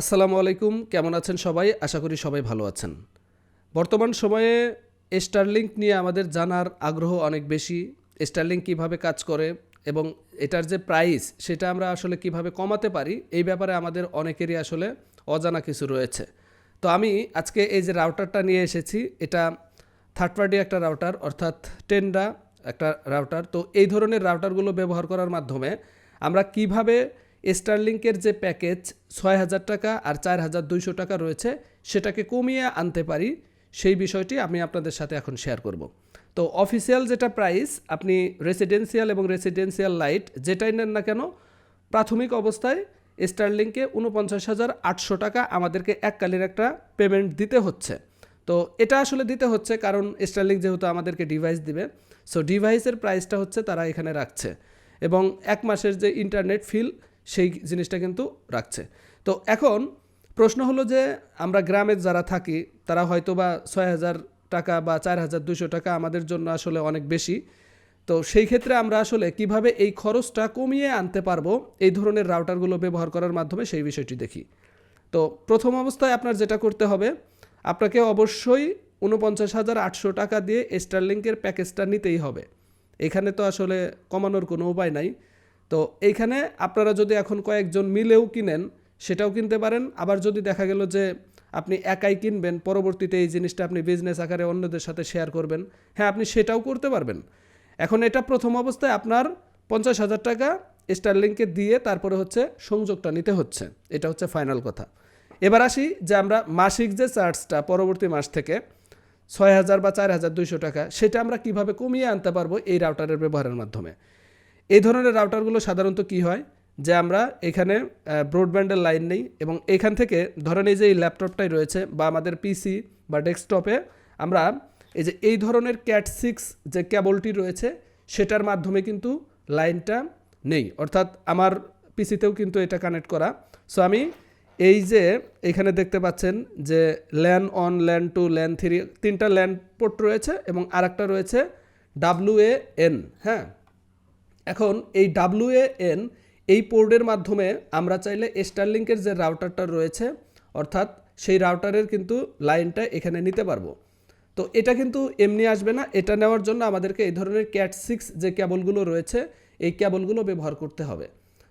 আসসালামু আলাইকুম, কেমন আছেন সবাই? আশা করি সবাই ভালো আছেন। বর্তমান সময়ে স্টারলিংক নিয়ে আমাদের জানার আগ্রহ অনেক বেশি। স্টারলিংক কীভাবে কাজ করে এবং এটার যে প্রাইস সেটা আমরা আসলে কীভাবে কমাতে পারি, এই ব্যাপারে আমাদের অনেকেরই আসলে অজানা কিছু রয়েছে। তো আমি আজকে এই যে রাউটারটা নিয়ে এসেছি, এটা থার্ড পার্টি একটা রাউটার অর্থাৎ টেন্ডা একটা রাউটার তো এই ধরনের রাউটারগুলো ব্যবহার করার মাধ্যমে আমরা কীভাবে স্টারলিংকের যে প্যাকেজ ছয় হাজার টাকা আর চার হাজার দুইশো টাকা রয়েছে, সেটাকে কমিয়ে আনতে পারি, সেই বিষয়টি আমি আপনাদের সাথে এখন শেয়ার করব। তো অফিসিয়াল যেটা প্রাইস আপনি রেসিডেন্সিয়াল এবং রেসিডেন্সিয়াল লাইট যেটাই নেন না কেন, প্রাথমিক অবস্থায় স্টারলিংকে উনপঞ্চাশ হাজার আটশো টাকা আমাদেরকে এককালীন একটা পেমেন্ট দিতে হচ্ছে। তো এটা আসলে দিতে হচ্ছে কারণ স্টারলিং যেহেতু আমাদেরকে ডিভাইস দিবে সো ডিভাইসের প্রাইসটা হচ্ছে তারা এখানে রাখছে। এবং এক মাসের যে ইন্টারনেট ফিল সেই জিনিসটা কিন্তু রাখছে। তো এখন প্রশ্ন হলো যে, আমরা গ্রামে যারা থাকি, তারা হয়তো বা ছয় হাজার টাকা বা চার হাজার দুশো টাকা আমাদের জন্য আসলে অনেক বেশি। তো সেই ক্ষেত্রে আমরা আসলে কীভাবে এই খরচটা কমিয়ে আনতে পারব, এই ধরনের রাউটারগুলো ব্যবহার করার মাধ্যমে সেই বিষয়টি দেখি। তো প্রথম অবস্থায় আপনার যেটা করতে হবে, আপনাকে অবশ্যই উনপঞ্চাশ হাজার আটশো টাকা দিয়ে স্টারলিংকের প্যাকেজটা নিতেই হবে। এখানে তো আসলে কমানোর কোনো উপায় নাই। তো এইখানে আপনারা যদি এখন কয়েকজন মিলেও কিনেন, সেটাও কিনতে পারেন। আবার যদি দেখা গেল যে আপনি একাই কিনবেন, পরবর্তীতে এই জিনিসটা আপনি বিজনেস আকারে অন্যদের সাথে শেয়ার করবেন হ্যাঁ আপনি সেটাও করতে পারবেন। এখন এটা প্রথম অবস্থায় আপনার পঞ্চাশ হাজার টাকা স্টারলিংকে দিয়ে তারপরে হচ্ছে সংযোগটা নিতে হচ্ছে। এটা হচ্ছে ফাইনাল কথা। এবার আসি যে আমরা মাসিক যে চার্জটা পরবর্তী মাস থেকে ছয় হাজার বা চার হাজার দুইশো টাকা, সেটা আমরা কীভাবে কমিয়ে আনতে পারব এই রাউটারের ব্যবহারের মাধ্যমে? এই ধরনের রাউটারগুলো সাধারণত কি হয়? যে আমরা এখানে ব্রডব্যান্ডের লাইন নেই এবং এখান থেকে ধরেন এই যে এই ল্যাপটপটাই রয়েছে বা আমাদের পিসি বা ডেস্কটপে আমরা এই যে এই ধরনের ক্যাট সিক্স যে কেবলটি রয়েছে, সেটার মাধ্যমে কিন্তু লাইনটা নেই। অর্থাৎ আমার পিসিতেও কিন্তু এটা কানেক্ট করা। সো আমি এই যে এখানে দেখতে পাচ্ছেন যে LAN one LAN two LAN three তিনটা ল্যান পোর্ট রয়েছে এবং আরেকটা রয়েছে ডাব্লু এ এন হ্যাঁ? এখন এই ডাব্লু এন এই পোর্টের মাধ্যমে আমরা চাইলে স্টারলিংকের যে রাউটারটা রয়েছে, অর্থাৎ সেই রাউটারের কিন্তু লাইনটা এখানে নিতে পারব। তো এটা কিন্তু এমনি আসবে না, এটা নেওয়ার জন্য আমাদেরকে এই ধরনের ক্যাট সিক্স যে ক্যাবলগুলো রয়েছে, এই ক্যাবলগুলো ব্যবহার করতে হবে।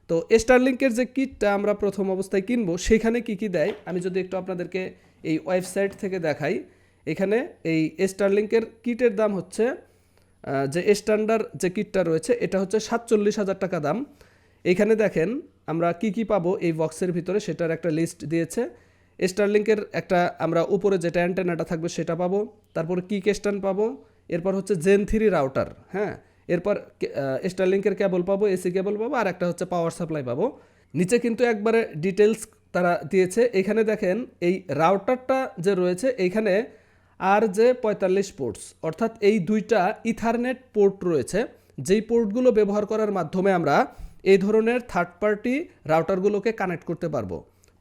তো স্টারলিংকের যে কিটটা আমরা প্রথম অবস্থায় কিনবো, সেখানে কি কি দেয়? আমি যদি একটু আপনাদেরকে এই ওয়েবসাইট থেকে দেখাই। এখানে এই স্টারলিংকের কিটের দাম হচ্ছে যে স্ট্যান্ডার্ড যে কিটটা রয়েছে, এটা হচ্ছে সাতচল্লিশ হাজার টাকা দাম। এইখানে দেখেন আমরা কি কি পাবো এই বক্সের ভিতরে, সেটার একটা লিস্ট দিয়েছে। স্টারলিংকের একটা আমরা উপরে যেটা অ্যান্টেনাটা থাকবে সেটা পাবো। তারপর কি স্ট্যান্ড পাবো? এরপর হচ্ছে জেন থ্রি রাউটার হ্যাঁ? এরপর স্টারলিংকের কেবল পাবো এসি কেবল পাবো, আর একটা হচ্ছে পাওয়ার সাপ্লাই পাবো। নিচে কিন্তু একবারে ডিটেলস তারা দিয়েছে। এখানে দেখেন এই রাউটারটা যে রয়েছে এইখানে আর যে পঁয়তাল্লিশ পোর্টস। অর্থাৎ এই দুইটা ইথারনেট পোর্ট রয়েছে। যেই পোর্টগুলো ব্যবহার করার মাধ্যমে আমরা এই ধরনের থার্ড পার্টি রাউটারগুলোকে কানেক্ট করতে পারব।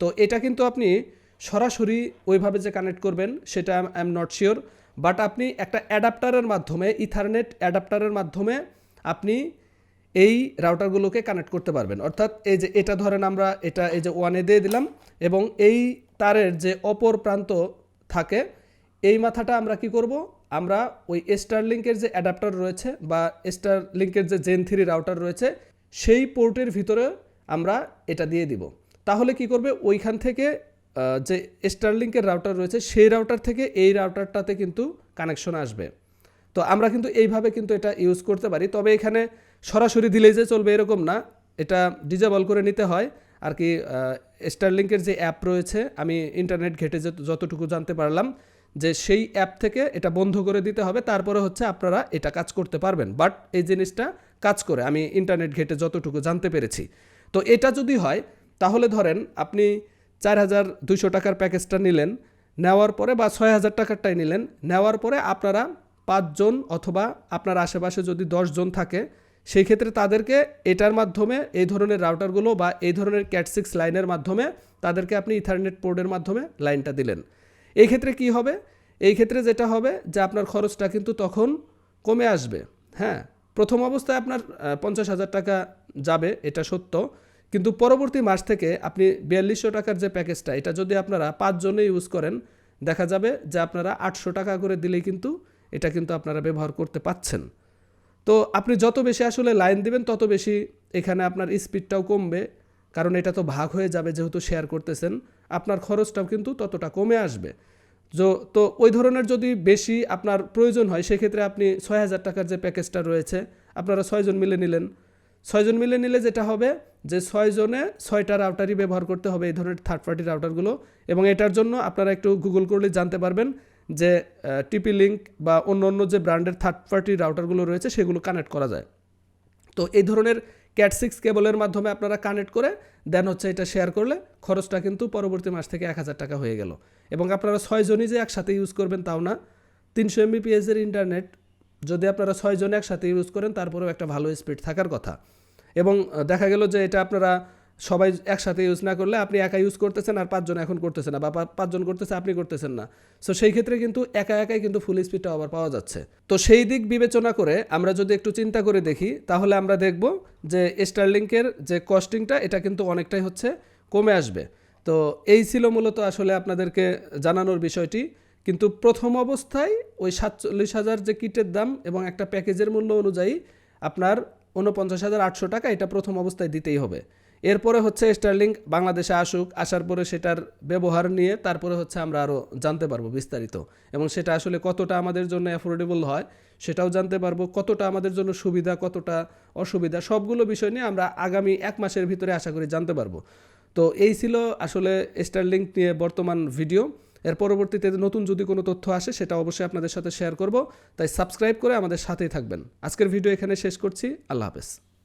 তো এটা কিন্তু আপনি সরাসরি ওইভাবে যে কানেক্ট করবেন, সেটা I am not sure but আপনি একটা অ্যাডাপ্টারের মাধ্যমে, ইথারনেট অ্যাডাপ্টারের মাধ্যমে আপনি এই রাউটারগুলোকে কানেক্ট করতে পারবেন। অর্থাৎ এই যে এটা ধরেন আমরা, এটা এই যে ওয়ানে দিয়ে দিলাম, এবং এই তারের যে অপর প্রান্ত থাকে এই মাথাটা আমরা কি করব? আমরা ওই স্টারলিংকের যে অ্যাডাপ্টার রয়েছে বা স্টারলিংকের যে জেন থ্রি রাউটার রয়েছে, সেই পোর্টের ভিতরে আমরা এটা দিয়ে দিব। তাহলে কি করবে? ওইখান থেকে যে স্টারলিংকের রাউটার রয়েছে, সেই রাউটার থেকে এই রাউটারটাতে কিন্তু কানেকশন আসবে। তো আমরা কিন্তু এইভাবে কিন্তু এটা ইউজ করতে পারি। তবে এখানে সরাসরি দিলেই যে চলবে এরকম না। এটা ডিজেবল করে নিতে হয়। আর কি স্টারলিংকের যে অ্যাপ রয়েছে, আমি ইন্টারনেট ঘেটে যতটুকু জানতে পারলাম যে সেই অ্যাপ থেকে এটা বন্ধ করে দিতে হবে, তারপরে হচ্ছে আপনারা এটা কাজ করতে পারবেন। বাট এই জিনিসটা কাজ করে। আমি ইন্টারনেট ঘেটে যতটুকু জানতে পেরেছি। তো এটা যদি হয়, তাহলে ধরেন আপনি চার হাজার দুইশো টাকার প্যাকেজটা নিলেন, নেওয়ার পরে বা ছয় হাজার টাকারটাই নিলেন, নেওয়ার পরে আপনারা পাঁচজন অথবা আপনার আশেপাশে যদি জন থাকে, সেই ক্ষেত্রে তাদেরকে এটার মাধ্যমে এই ধরনের রাউটারগুলো বা এই ধরনের ক্যাটসিক্স লাইনের মাধ্যমে তাদেরকে আপনি ইথারনেট পোর্ডের মাধ্যমে লাইনটা দিলেন। এই ক্ষেত্রে কি হবে? এই ক্ষেত্রে যেটা হবে যে আপনার খরচটা কিন্তু তখন কমে আসবে। হ্যাঁ প্রথম অবস্থায় আপনার পঞ্চাশ হাজার টাকা যাবে, এটা সত্য। কিন্তু পরবর্তী মাস থেকে আপনি বিয়াল্লিশশো টাকার যে প্যাকেজটা, এটা যদি আপনারা পাঁচজনে ইউজ করেন, দেখা যাবে যে আপনারা আটশো টাকা করে দিলেই কিন্তু এটা কিন্তু আপনারা ব্যবহার করতে পাচ্ছেন। তো আপনি যত বেশি আসলে লাইন দিবেন, তত বেশি এখানে আপনার স্পিডটাও কমবে। কারণ এটা তো ভাগ হয়ে যাবে যেহেতু শেয়ার করতেছেন। আপনার খরচটাও কিন্তু ততটা কমে আসবে। তো ওই ধরনের যদি বেশি আপনার প্রয়োজন হয়, সেক্ষেত্রে আপনি ছয় হাজার টাকার যে প্যাকেজটা রয়েছে, আপনারা ছয়জন মিলে নিলেন। ছয়জন মিলে নিলে যেটা হবে যে ছয়জনে ছয়টা রাউটারই ব্যবহার করতে হবে এই ধরনের থার্ড পার্টি রাউটারগুলো এবং এটার জন্য আপনারা একটু গুগল করলে জানতে পারবেন যে টিপি লিঙ্ক বা অন্য অন্য যে ব্র্যান্ডের থার্ড পার্টি রাউটারগুলো রয়েছে, সেগুলো কানেক্ট করা যায়। তো এই ধরনের ক্যাট সিক্স কেবলের মাধ্যমে আপনারা কানেক্ট করে, দেন হচ্ছে এটা শেয়ার করলে খরচটা কিন্তু পরবর্তী মাস থেকে এক হাজার টাকা হয়ে গেল। এবং আপনারা ছয়জনই যে একসাথে ইউজ করবেন তাও না, তিনশো এমবিপিএসের ইন্টারনেট যদি আপনারা ছয়জন একসাথে ইউজ করেন, তারপরেও একটা ভালো স্পিড থাকার কথা। এবং দেখা গেল যে এটা আপনারা সবাই একসাথে ইউজ না করলে আপনি একা ইউজ করতেছেন আর পাঁচজন এখন করতেছেন না বা পাঁচজন করতেছে, আপনি করতেছেন না। সো সেই ক্ষেত্রে কিন্তু একা একাই কিন্তু ফুল স্পিডটা আবার পাওয়া যাচ্ছে। তো সেই দিক বিবেচনা করে আমরা যদি একটু চিন্তা করে দেখি, তাহলে আমরা দেখব যে স্টারলিংকের যে কস্টিংটা এটা কিন্তু অনেকটাই হচ্ছে কমে আসবে। তো এই ছিল মূলত আসলে আপনাদেরকে জানানোর বিষয়টি। কিন্তু প্রথম অবস্থায় ওই সাতচল্লিশ হাজার যে কিটের দাম এবং একটা প্যাকেজের মূল্য অনুযায়ী আপনার উনপঞ্চাশ হাজার আটশো টাকা এটা প্রথম অবস্থায় দিতেই হবে। এরপরে হচ্ছে স্টারলিং বাংলাদেশে আসুক, আসার পরে সেটার ব্যবহার নিয়ে তারপরে হচ্ছে আমরা আরও জানতে পারব বিস্তারিত। এবং সেটা আসলে কতটা আমাদের জন্য অ্যাফোর্ডেবল হয়, সেটাও জানতে পারব, কতটা আমাদের জন্য সুবিধা, কতটা অসুবিধা, সবগুলো বিষয় নিয়ে আমরা আগামী এক মাসের ভিতরে আশা করি জানতে পারব। তো এই ছিল আসলে স্টার্লিং নিয়ে বর্তমান ভিডিও। এর পরবর্তীতে নতুন যদি কোনো তথ্য আসে, সেটা অবশ্যই আপনাদের সাথে শেয়ার করব। তাই সাবস্ক্রাইব করে আমাদের সাথেই থাকবেন। আজকের ভিডিও এখানে শেষ করছি। আল্লাহ হাফেজ।